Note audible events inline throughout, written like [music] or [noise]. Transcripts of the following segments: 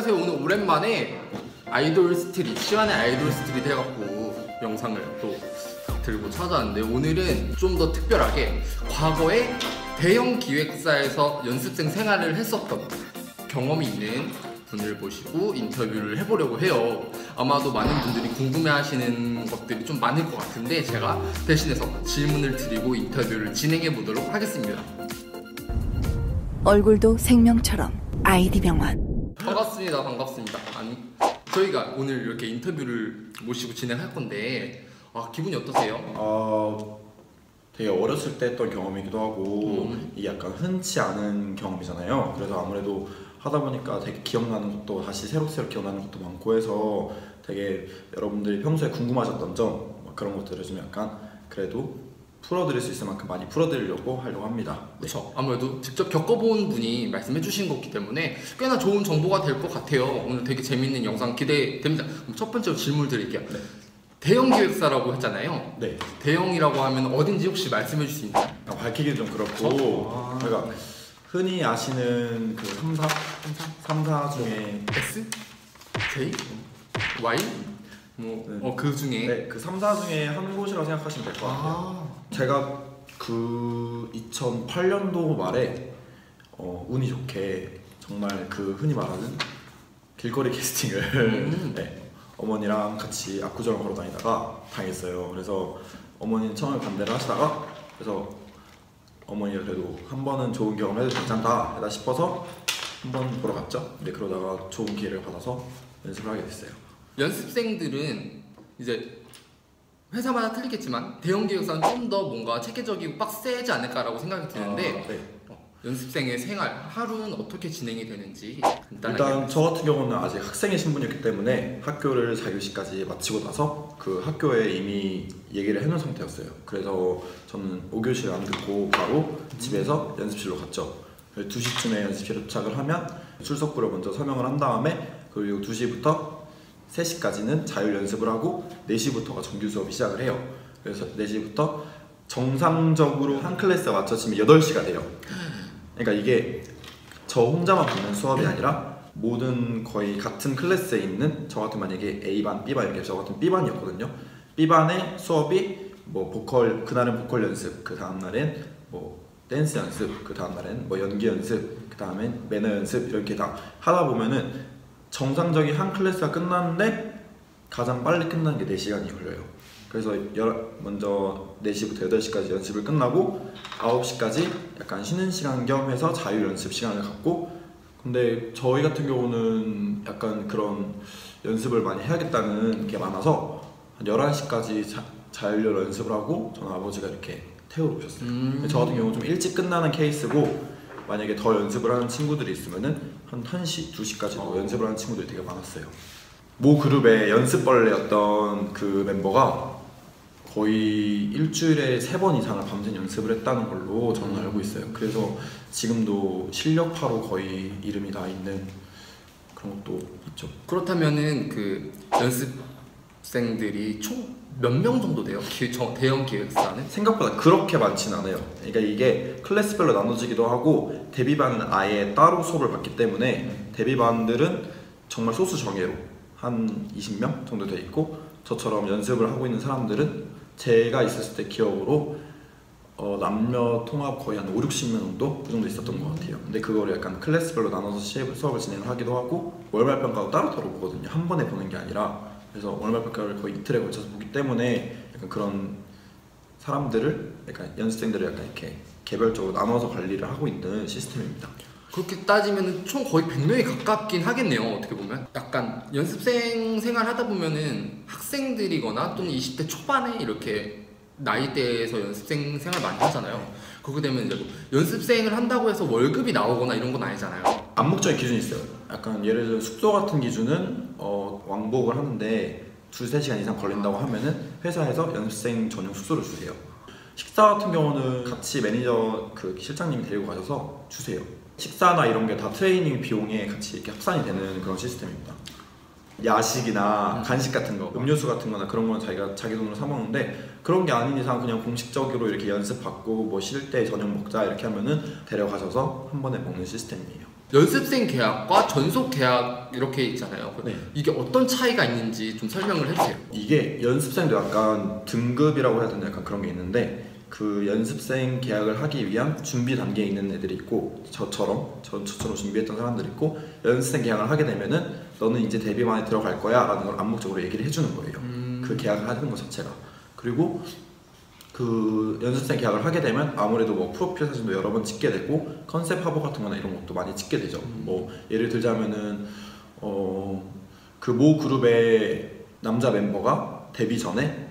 안녕하세요. 오늘 오랜만에 아이돌 스트릿, 시간의 아이돌 스트릿 해갖고 영상을 또 들고 찾아왔는데 오늘은 좀 더 특별하게 과거에 대형 기획사에서 연습생 생활을 했었던 경험이 있는 분을 모시고 인터뷰를 해보려고 해요. 아마도 많은 분들이 궁금해하시는 것들이 좀 많을 것 같은데 제가 대신해서 질문을 드리고 인터뷰를 진행해 보도록 하겠습니다. 얼굴도 생명처럼 아이디 병원 반갑습니다. 반갑습니다. 아니 저희가 오늘 이렇게 인터뷰를 모시고 진행할 건데 아, 기분이 어떠세요? 어, 되게 어렸을 때 했던 경험이기도 하고 음. 이 약간 흔치 않은 경험이잖아요. 그래서 아무래도 하다 보니까 되게 기억나는 것도 다시 새록새록 기억나는 것도 많고 해서 되게 여러분들이 평소에 궁금하셨던 점막 그런 것들을 좀 약간 그래도 풀어드릴 수 있을 만큼 많이 풀어드리려고 하려고 합니다. 네. 그렇죠. 아무래도 직접 겪어본 분이 말씀해 주신 거기 때문에 꽤나 좋은 정보가 될 것 같아요. 오늘 되게 재밌는 영상 기대됩니다. 그럼 첫 번째로 질문 드릴게요. 네. 대형 기획사라고 했잖아요. 네. 대형이라고 하면 어딘지 혹시 말씀해 줄수 있나요? 아, 밝히기 좀 그렇고 아. 그러니까 흔히 아시는 그 3사? 3사 중에 S? J? Y? 뭐, 네. 어, 그 중에. 네, 그 3사 중에 한 곳이라고 생각하시면 될 것 같아요. 아, 제가 그 2008년도 말에 어, 운이 좋게 정말 그 흔히 말하는 길거리 캐스팅을 음. [laughs] 네, 어머니랑 같이 압구정을 걸어 다니다가 당했어요. 그래서 어머니는 처음에 반대를 하시다가 그래서 어머니가 그래도 한 번은 좋은 경험을 해도 괜찮다 하다 싶어서 한 번 보러 갔죠. 근데 그러다가 좋은 기회를 받아서 연습을 하게 됐어요. 연습생들은 이제 회사마다 틀리겠지만 대형 기획사는 좀 더 뭔가 체계적이고 빡세지 않을까라고 생각이 드는데 아, 네. 어, 연습생의 생활 하루는 어떻게 진행이 되는지 일단 저 같은 경우는 아직 학생의 신분이었기 때문에 학교를 4교시까지 마치고 나서 그 학교에 이미 얘기를 해놓은 상태였어요. 그래서 저는 5교시를 안 듣고 바로 집에서 연습실로 갔죠. 2시쯤에 연습실에 도착을 하면 출석부를 먼저 설명을 한 다음에 그리고 2시부터 3시까지는 자율 연습을 하고 4시부터가 정규 수업이 시작을 해요. 그래서 4시부터 정상적으로 한 클래스가 맞춰지면 8시가 돼요. 그러니까 이게 저 혼자만 받는 수업이 아니라 모든 거의 같은 클래스에 있는 저 같은 만약에 A반, B반 이렇게 저 같은 B반이었거든요. B반의 수업이 뭐 보컬 그날은 보컬 연습, 그 다음 날엔 뭐 댄스 연습, 그 다음 날엔 뭐 연기 연습, 그 다음엔 매너 연습 이렇게 다 하다 보면은 정상적인 한 클래스가 끝났는데 가장 빨리 끝나는 게 4시간이 걸려요. 그래서 열- 먼저 4시부터 8시까지 연습을 끝나고 9시까지 약간 쉬는 시간 겸 해서 자유 연습 시간을 갖고 근데 저희 같은 경우는 약간 그런 연습을 많이 해야겠다는 게 많아서 한 11시까지 자, 자율 연습을 하고 저는 아버지가 이렇게 태우러 오셨어요. 음. 저 같은 경우는 좀 일찍 끝나는 케이스고 만약에 더 연습을 하는 친구들이 있으면은 한 1시, 2시까지도 연습을 하는 친구들이 되게 많았어요. 모 그룹의 연습벌레였던 그 멤버가 거의 일주일에 세 번 이상을 밤새 연습을 했다는 걸로 저는 알고 있어요. 그래서 지금도 실력파로 거의 이름이 나 있는 그런 것도 있죠. 그렇다면은 그 연습생들이 총 몇 명 정도 돼요? 기, 저, 대형 기획사는? 생각보다 그렇게 많지는 않아요. 그러니까 이게 클래스별로 나눠지기도 하고 데뷔반은 아예 따로 수업을 받기 때문에 데뷔반들은 정말 소수 정예로 한 20명 정도 돼 있고 저처럼 연습을 하고 있는 사람들은 제가 있었을 때 기억으로 어, 남녀 통합 거의 한 5, 60명 정도 그 정도 있었던 것 같아요. 근데 그거를 약간 클래스별로 나눠서 시- 수업을 진행을 하기도 하고 월말 평가도 따로따로 보거든요. 한 번에 보는 게 아니라 그래서 월말 평가를 거의 이틀에 걸쳐서 보기 때문에 약간 그런 사람들을 약간 연습생들을 약간 이렇게 개별적으로 나눠서 관리를 하고 있는 시스템입니다. 그렇게 따지면 총 거의 100명이 가깝긴 하겠네요 어떻게 보면 약간 연습생 생활 하다 보면은 학생들이거나 또는 20대 초반에 이렇게 나이대에서 연습생 생활 많이 하잖아요 그렇게 되면 이제 뭐 연습생을 한다고 해서 월급이 나오거나 이런 건 아니잖아요 암묵적인 기준이 있어요. 약간 예를 들어 숙소 같은 기준은 어, 왕복을 하는데 두세 시간 이상 걸린다고 하면은 회사에서 연습생 전용 숙소를 주세요. 식사 같은 경우는 같이 매니저 그 실장님이 데리고 가셔서 주세요. 식사나 이런 게 다 트레이닝 비용에 같이 이렇게 합산이 되는 그런 시스템입니다. 야식이나 음. 간식 같은 거, 음료수 같은 거나 그런 거는 자기가 자기 돈으로 사 먹는데 그런 게 아닌 이상 그냥 공식적으로 이렇게 연습 받고 뭐 쉴 때 저녁 먹자 이렇게 하면은 데려가셔서 한 번에 먹는 시스템이에요. 연습생 계약과 전속 계약 이렇게 있잖아요. 네. 이게 어떤 차이가 있는지 좀 설명을 해주세요. 이게 연습생도 약간 등급이라고 해야 되나 약간 그런 게 있는데 그 연습생 계약을 하기 위한 준비 단계에 있는 애들이 있고 저처럼 저, 저처럼 준비했던 사람들이 있고 연습생 계약을 하게 되면은 너는 이제 데뷔만에 들어갈 거야 라는 걸 암묵적으로 얘기를 해주는 거예요. 음. 그 계약을 하는 것 자체가. 그리고 그 연습생 계약을 하게 되면 아무래도 뭐 프로필 사진도 여러 번 찍게 되고 컨셉 화보 같은 거나 이런 것도 많이 찍게 되죠. 뭐 예를 들자면은 어 그 모 그룹의 남자 멤버가 데뷔 전에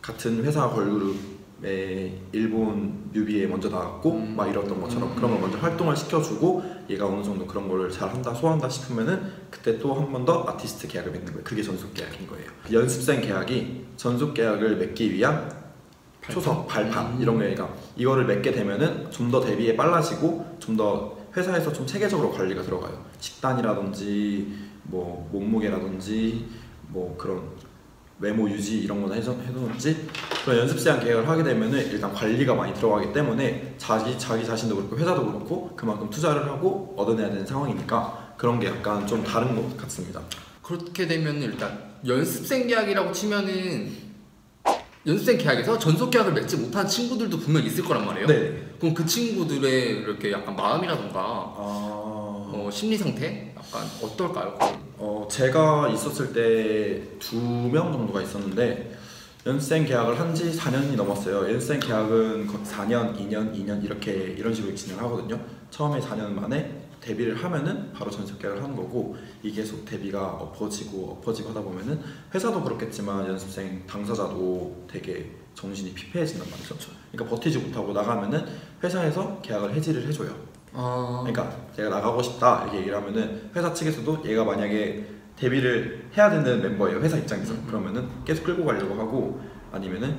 같은 회사 걸그룹의 일본 뮤비에 먼저 나왔고 음. 막 이랬던 것처럼 그런 걸 먼저 활동을 시켜주고 얘가 어느 정도 그런 거를 잘한다 소화한다 싶으면은 그때 또 한 번 더 아티스트 계약을 맺는 거예요 그게 전속 계약인 거예요 연습생 계약이 전속 계약을 맺기 위한 초석, 발판 음. 이런 거니까 이거를 맺게 되면은 좀 더 대비에 빨라지고 좀 더 회사에서 좀 체계적으로 관리가 들어가요. 식단이라든지 뭐 몸무게라든지 뭐 그런 외모 유지 이런 거나 해서 해두는지 그런 연습생 계획을 하게 되면은 일단 관리가 많이 들어가기 때문에 자기 자기 자신도 그렇고 회사도 그렇고 그만큼 투자를 하고 얻어내야 되는 상황이니까 그런 게 약간 좀 다른 것 같습니다. 그렇게 되면 일단 연습생 계약이라고 치면은 연습생 계약에서 전속 계약을 맺지 못한 친구들도 분명 있을 거란 말이에요. 네. 그럼 그 친구들의 이렇게 약간 마음이라던가 아... 어, 심리 상태 약간 어떨까요? 어, 제가 있었을 때 두 명 정도가 있었는데 연습생 계약을 한 지 4년이 넘었어요. 연습생 계약은 거- 4년, 2년, 2년 이렇게 이런 식으로 진행하거든요. 처음에 4년 만에 데뷔를 하면은 바로 전속 계약을 하는 거고 이게 계속 데뷔가 엎어지고 엎어지고 하다 보면은 회사도 그렇겠지만 연습생 당사자도 되게 정신이 피폐해진단 말이죠. 그러니까 버티지 못하고 나가면은 회사에서 계약을 해지를 해줘요. 아, 그러니까 제가 나가고 싶다 이렇게 얘기를 하면은 회사 측에서도 얘가 만약에 데뷔를 해야 되는 멤버예요 회사 입장에서 음. 그러면은 계속 끌고 가려고 하고 아니면은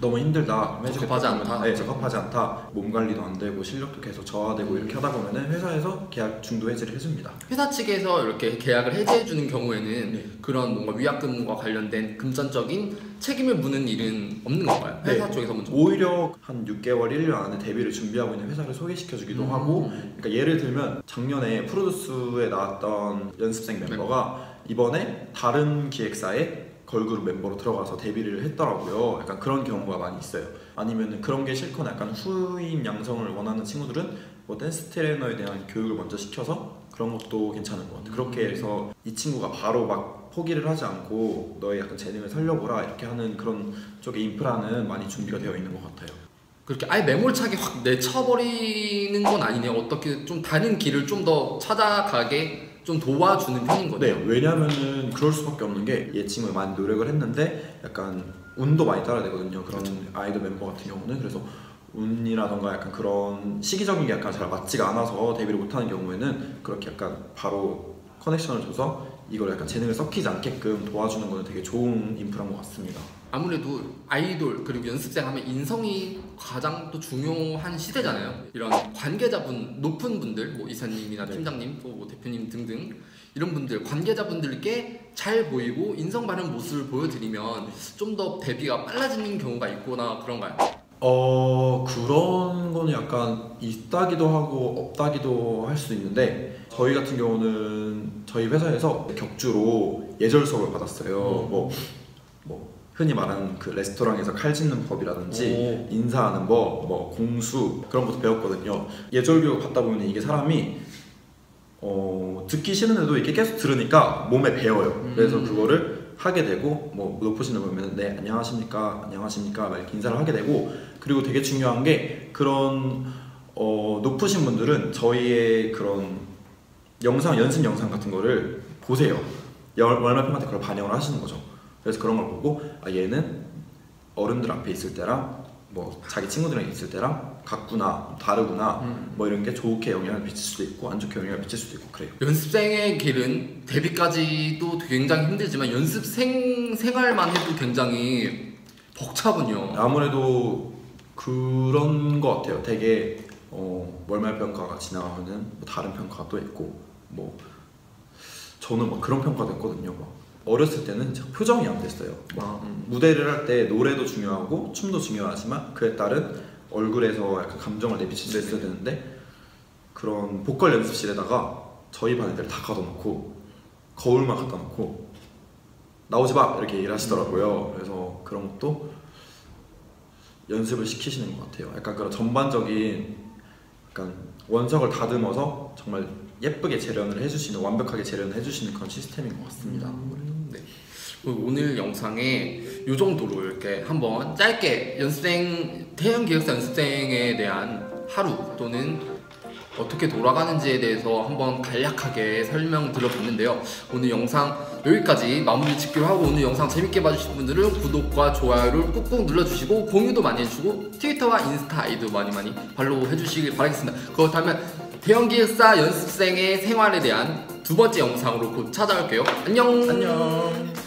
너무 힘들다 적합하지 않다. 네 적합하지 않다 몸 관리도 안 되고 실력도 계속 저하되고 이렇게 하다 보면은 회사에서 계약 중도 해지를 해줍니다 회사 측에서 이렇게 계약을 해지해 주는 경우에는 네. 그런 뭔가 위약금과 관련된 금전적인 책임을 묻는 일은 없는 건가요? 네. 회사 쪽에서 먼저 오히려 한 6개월 1년 안에 데뷔를 준비하고 있는 회사를 소개시켜 주기도 음. 하고 그러니까 예를 들면 작년에 프로듀스에 나왔던 연습생 멤버가 이번에 다른 기획사에 걸그룹 멤버로 들어가서 데뷔를 했더라고요. 약간 그런 경우가 많이 있어요. 아니면 그런 게 싫거나 약간 후임 양성을 원하는 친구들은 뭐 댄스 트레이너에 대한 교육을 먼저 시켜서 그런 것도 괜찮은 것 같아요. 그렇게 해서 이 친구가 바로 막 포기를 하지 않고 너의 약간 재능을 살려보라 이렇게 하는 그런 쪽의 인프라는 많이 준비가 되어 있는 것 같아요. 그렇게 아예 매몰차게 확 내쳐버리는 건 아니네요. 어떻게 좀 다른 길을 좀 더 찾아가게 좀 도와주는 편인 거네요. 네, 왜냐면은 그럴 수밖에 없는 게 얘 친구가 많이 노력을 했는데 약간 운도 많이 따라야 되거든요. 그런 아이돌 멤버 같은 경우는 그래서 운이라던가 약간 그런 시기적인 게 약간 잘 맞지가 않아서 데뷔를 못하는 경우에는 그렇게 약간 바로 커넥션을 줘서 이걸 약간 재능을 섞이지 않게끔 도와주는 거는 되게 좋은 인프라인 것 같습니다. 아무래도 아이돌 그리고 연습생 하면 인성이 가장 또 중요한 시대잖아요. 이런 관계자분 높은 분들, 뭐 이사님이나 네. 팀장님, 또 뭐 대표님 등등 이런 분들 관계자분들께 잘 보이고 인성 바른 모습을 보여드리면 좀더 데뷔가 빨라지는 경우가 있거나 그런가요? 어 그런 거는 약간 있다기도 하고 없다기도 할 수 있는데 저희 같은 경우는 저희 회사에서 격주로 예절 수업을 받았어요. 뭐, 뭐 흔히 말하는 그 레스토랑에서 칼 짚는 법이라든지 인사하는 법, 뭐 공수 그런 것도 배웠거든요. 예절 교육 받다 보면 이게 사람이 어, 듣기 싫은데도 이렇게 계속 들으니까 몸에 배어요. 그래서 음. 그거를 하게 되고 뭐 높으신 분 보면 네 안녕하십니까 안녕하십니까 막 이렇게 인사를 하게 되고 그리고 되게 중요한 게 그런 어, 높으신 분들은 저희의 그런 영상 연습 영상 같은 거를 보세요. 열- 월말 평한테 그걸 반영을 하시는 거죠. 그래서 그런 걸 보고 아 얘는 어른들 앞에 있을 때랑 뭐 자기 친구들이랑 있을 때랑 같구나 다르구나 음. 뭐 이런 게 좋게 영향을 미칠 수도 있고 안 좋게 영향을 미칠 수도 있고 그래요. 연습생의 길은 데뷔까지도 굉장히 힘들지만 연습생 생활만 해도 굉장히 벅차군요. 아무래도 그런 것 같아요. 되게 어, 월말 평가가 지나가면은 뭐 다른 평가가 또 있고 뭐 저는 막 그런 평가도 했거든요. 막 어렸을 때는 표정이 안 됐어요. 막 아, 음. 무대를 할 때 노래도 중요하고 춤도 중요하지만 그에 따른 얼굴에서 약간 감정을 내비칠 수 있어야 되는데 그런 보컬 연습실에다가 저희 반 애들 다 가둬놓고 거울만 갖다 놓고 나오지 마 이렇게 얘기를 하시더라고요. 그래서 그런 것도 연습을 시키시는 것 같아요. 약간 그런 전반적인 약간 원석을 다듬어서 정말 예쁘게 재련을 해주시는 완벽하게 재련을 해주시는 그런 시스템인 것 같습니다. 음, 네. 오늘 영상에 이 정도로 이렇게 한번 짧게 연습생 대형 기획사 연습생에 대한 하루 또는 어떻게 돌아가는지에 대해서 한번 간략하게 설명 드려봤는데요. 오늘 영상 여기까지 마무리 짓기로 하고 오늘 영상 재밌게 봐주신 분들은 구독과 좋아요를 꾹꾹 눌러주시고 공유도 많이 해주시고 트위터와 인스타 아이도 많이 많이 팔로우 해주시길 바라겠습니다. 그렇다면 대형 기획사 연습생의 생활에 대한 두 번째 영상으로 곧 찾아올게요. 안녕. 안녕.